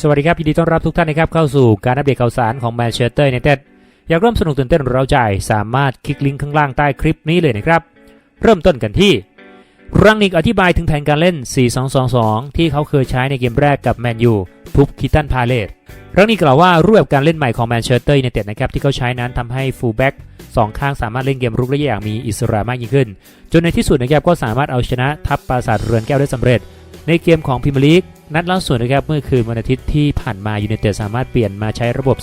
สวัสดีครับยินดีต้อนรับทุกท่านนะครับเข้าสู่การอัปเดตข่าวสารของแมนเชสเตอร์ยูไนเต็ดอยากร่วมสนุกตื่นเต้นเราใจสามารถคลิกลิงก์ข้างล่างใต้คลิปนี้เลยนะครับ เริ่มต้นกันที่รังนิกอธิบายถึงแผนการเล่น 4-2-2-2 ที่เขาเคยใช้ในเกมแรกกับแมนยูทุบคิตันพาเลตรังนิกกล่าวว่ารูปแบบการเล่นใหม่ของแมนเชสเตอร์ยูไนเต็ดนะครับที่เขาใช้นั้นทำให้ฟูลแบ็กสองข้างสามารถเล่นเกมรุกได้อย่างมีอิสระมากยิ่งขึ้น จนในที่สุดนะครับก็สามารถเอาชนะทัพปราสาทเรือนแก้วได้สำเร็จ ในเกมของพรีเมียร์ลีก นัดล่าสุดนะครับเมื่อคืนวันอาทิตย์ที่ผ่านมายูเนเต็ดสามารถเปลี่ยนมาใช้ระบบ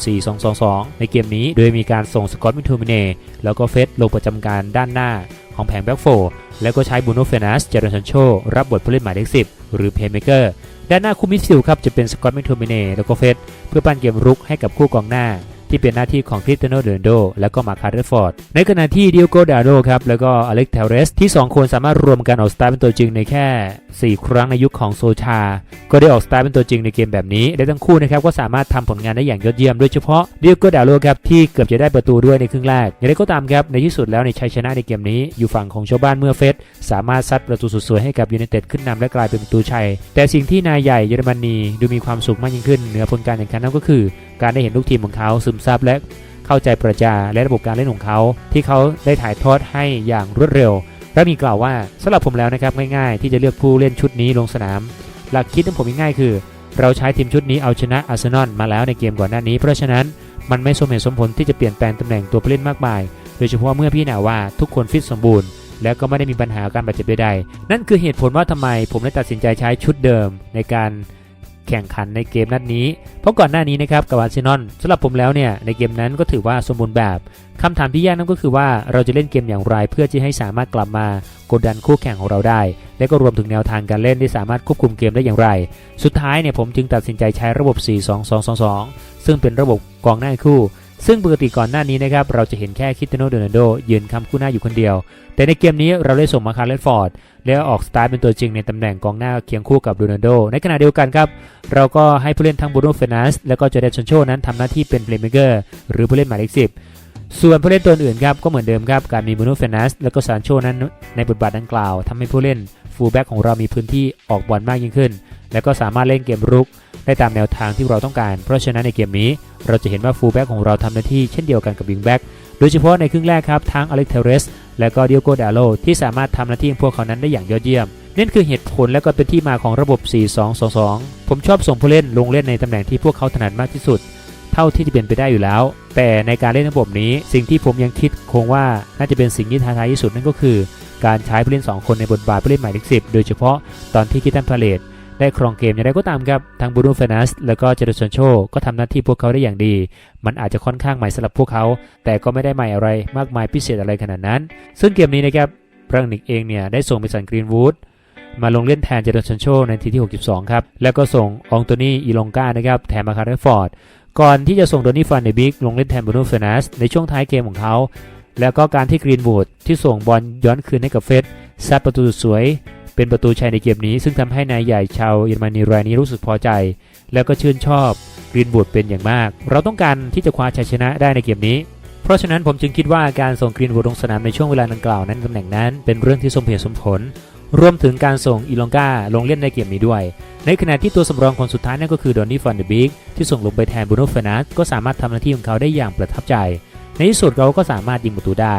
4-2-2-2 ในเกมนี้ โดยมีการส่งสกอตมิทูมิเน่แล้วก็เฟสลงประจำการด้านหน้าของแผงแบ็กโฟร์แล้วก็ใช้บูโนเฟนัสเจอร์ชันโชรับบทผู้เล่นหมายเลข10 หรือเพย์เมเกอร์ด้านหน้าคู่มิดฟิลด์ครับจะเป็นสกอตมิทูมิเน่แล้วก็เฟสเพื่อปั้นเกมรุกให้กับคู่กองหน้า ที่เป็นหน้าที่ของคริสเตียโนเดนโดแล้วก็มาคาร์เรฟอร์ด ในขณะที่ดิโอโกดาโดครับแล้วก็อเล็กเทเรสที่ 2 คนสามารถรวมกันออกสตาร์เป็นตัวจริงในแค่ 4 ครั้งในยุคของโซชา ก็ได้ออกสตาร์เป็นตัวจริงในเกมแบบนี้ และทั้งคู่นะครับก็สามารถทำผลงานได้อย่างยอดเยี่ยม โดยเฉพาะดิโอโกดาโดครับที่เกือบจะได้ประตูด้วยในครึ่งแรกอย่างไรก็ตามครับในที่สุดแล้วในชัยชนะในเกมนี้ อยู่ฝั่งของชาวบ้านเมื่อเฟสสามารถซัดประตูสุดสวยให้กับยูไนเต็ดขึ้นนำและกลายเป็นประตูชัย แต่สิ่งที่นายใหญ่เยอรมนีดูมีความสุขมากยิ่งขึ้นเหนือผลการแข่งขันนั่นก็คือการได้เห็นลูกทีมของเขาซึมซับและเข้าใจประจาและระบบการเล่นของเขา ที่เขาได้ถ่ายทอดให้อย่างรวดเร็วและมีกล่าวว่าสำหรับผมแล้วนะครับง่ายๆ ที่จะเลือกผู้เล่นชุดนี้ลงสนาม หลักคิดของผมง่ายๆคือ เราใช้ทีมชุดนี้เอาชนะอาร์เซนอลมาแล้วในเกมก่อนหน้านี้ เพราะฉะนั้นมันไม่สมเหตุสมผลที่จะเปลี่ยนแปลงตำแหน่งตัวผู้เล่นมากมาย โดยเฉพาะเมื่อพี่หนาว่าทุกคนฟิตสมบูรณ์และก็ไม่ได้มีปัญหาการบาดเจ็บใดๆ นั่นคือเหตุผลว่าทำไมผมได้ตัดสินใจใช้ชุดเดิมในการ แข่งขันในเกมนัดนี้ เพราะก่อนหน้านี้นะครับกับอาร์เซนอลสำหรับผมแล้วเนี่ยในเกมนั้นก็ถือว่าสมบูรณ์แบบคำถามที่ยากนั่นก็คือว่าเราจะเล่นเกมอย่างไรเพื่อที่ให้สามารถกลับมากดดันคู่แข่งของเราได้ และก็รวมถึงแนวทางการเล่นที่สามารถควบคุมเกมได้อย่างไร สุดท้ายเนี่ยผมจึงตัดสินใจใช้ระบบ 4-2-2-2ซึ่งเป็นระบบกองหน้าคู่ ซึ่งปกติก่อนหน้านี้นะครับเราจะเห็นแค่คิตโนโดนัลโดยืนคำคู่หน้าอยู่คนเดียว แต่ในเกมนี้เราได้ส่งมาคาร์เลนฟอร์ดแล้วออกสตาร์เป็นตัวจริงในตำแหน่งกองหน้าเคียงคู่กับโดนัลโด ในขณะเดียวกันครับ เราก็ให้ผู้เล่นทั้งบูโนเฟนัสและก็เจเดนชอนโชนั้นทำหน้าที่เป็นเพลย์เมเกอร์หรือผู้เล่นหมายเลขสิบ ส่วนผู้เล่นตัวอื่นครับก็เหมือนเดิมครับการมีบูโนเฟนัสและก็ซานโชนั้นในบทบาทดังกล่าวทำให้ผู้เล่นฟูลแบ็กของเรามีพื้นที่ออกบอลมากยิ่งขึ้น และก็สามารถเล่นเกมรุก ได้ตามแนวทางที่เราต้องการ เพราะฉะนั้นในเกมนี้ เราจะเห็นว่าฟูลแบ็กของเราทำหน้าที่เช่นเดียวกันกับวิงแบ็กโดยเฉพาะในครึ่งแรกครับทั้งอเล็กเทเรสและก็เดิโอโกดาโลที่สามารถทำหน้าที่ของพวกเขานั้นได้อย่างยอดเยี่ยมนั่นคือเหตุผลและก็เป็นที่มาของระบบ 4-2-2-2 ผมชอบส่งผู้เล่นลงเล่นในตำแหน่งที่พวกเขาถนัดมากที่สุด เท่าที่จะเป็นไปได้อยู่แล้ว แต่ในการเล่นระบบนี้สิ่งที่ผมยังคิดคงว่าน่าจะเป็นสิ่งที่ท้าทายที่สุดนั่นก็คือ การใช้ผู้เล่น 2 คนในบทบาทผู้เล่นหมายเลขสิโดยเฉพาะตอนที่คิตันพาเลตได้ครองเกมอย่างไรก็ตามครับทั้งบูโนเฟนัสแล้วก็เจเดสันโชก็ทำหน้าที่พวกเขาได้อย่างดี มันอาจจะค่อนข้างใหม่สำหรับพวกเขา แต่ก็ไม่ได้ใหม่อะไรมากมายพิเศษอะไรขนาดนั้น ซึ่งเกมนี้นะครับรังนิกเองเนี่ยได้ส่งไปสันกรีนวูดมาลงเล่นแทนเจเดชันโชในทีที่ 62 ครับ แล้วก็ส่งองโตนี่อีลงกานะครับแทนมาคาร์เรฟอร์ด ก่อนที่จะส่งโดนี่ฟันเดบิกลงเล่นแทนบรูโนเฟนัสในช่วงท้ายเกมของเขา แล้วก็การที่กรีนวูดที่ส่งบอลย้อนคืนให้กับเฟสซัดประตูสวย เป็นประตูชัยในเกมนี้ ซึ่งทำให้นายใหญ่ชาวเยอรมนีรายนี้รู้สึกพอใจ แล้วก็ชื่นชอบกรีนวูดเป็นอย่างมาก เราต้องการที่จะคว้าชัยชนะได้ในเกมนี้ เพราะฉะนั้นผมจึงคิดว่าการส่งกรีนวูดลงสนามในช่วงเวลาดังกล่าวนั้นตำแหน่งนั้นเป็นเรื่องที่สมเหตุสมผล รวมถึงการส่งอีลองกาลงเล่นในเกมนี้ด้วย ในขณะที่ตัวสำรองคนสุดท้ายนั่นก็คือดอนนี่ฟอนเดบิกที่ส่งลงไปแทนบูโนเฟนัสก็สามารถทำหน้าที่ของเขาได้อย่างประทับใจ ในที่สุดเราก็สามารถยิงประตูได้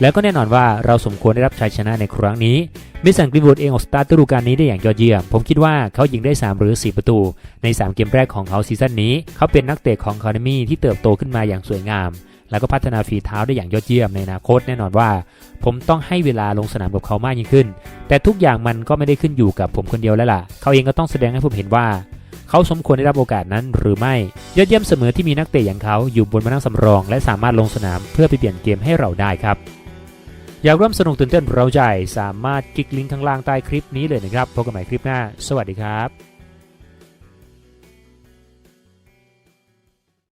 แล้วก็แน่นอนว่าเราสมควรได้รับชัยชนะในครั้งนี้มิสันกรีนวูดเองออกสตาร์ทฤดูกาลนี้ได้อย่างยอดเยี่ยม ผมคิดว่าเขายิงได้ 3 หรือ 4 ประตู ใน 3 เกมแรกของเขาซีซั่นนี้ เขาเป็นนักเตะของคาร์เนมี่ที่เติบโตขึ้นมาอย่างสวยงาม แล้วก็พัฒนาฝีเท้าได้อย่างยอดเยี่ยมในอนาคตแน่นอนว่า ผมต้องให้เวลาลงสนามกับเขามากยิ่งขึ้น แต่ทุกอย่างมันก็ไม่ได้ขึ้นอยู่กับผมคนเดียวแล้วล่ะ เขาเองก็ต้องแสดงให้ผมเห็นว่า เขาสมควรได้รับโอกาสนั้นหรือไม่ ยอดเยี่ยมเสมอที่มีนักเตะอย่างเขาอยู่บนมานั่งสำรอง และสามารถลงสนามเพื่อไปเปลี่ยนเกมให้เราได้ครับอยากร่วมสนุกตื่นเต้นเราใจสามารถคลิกลิงก์ข้างล่างใต้คลิปนี้เลยนะครับพบกันใหม่คลิปหน้า สวัสดีครับ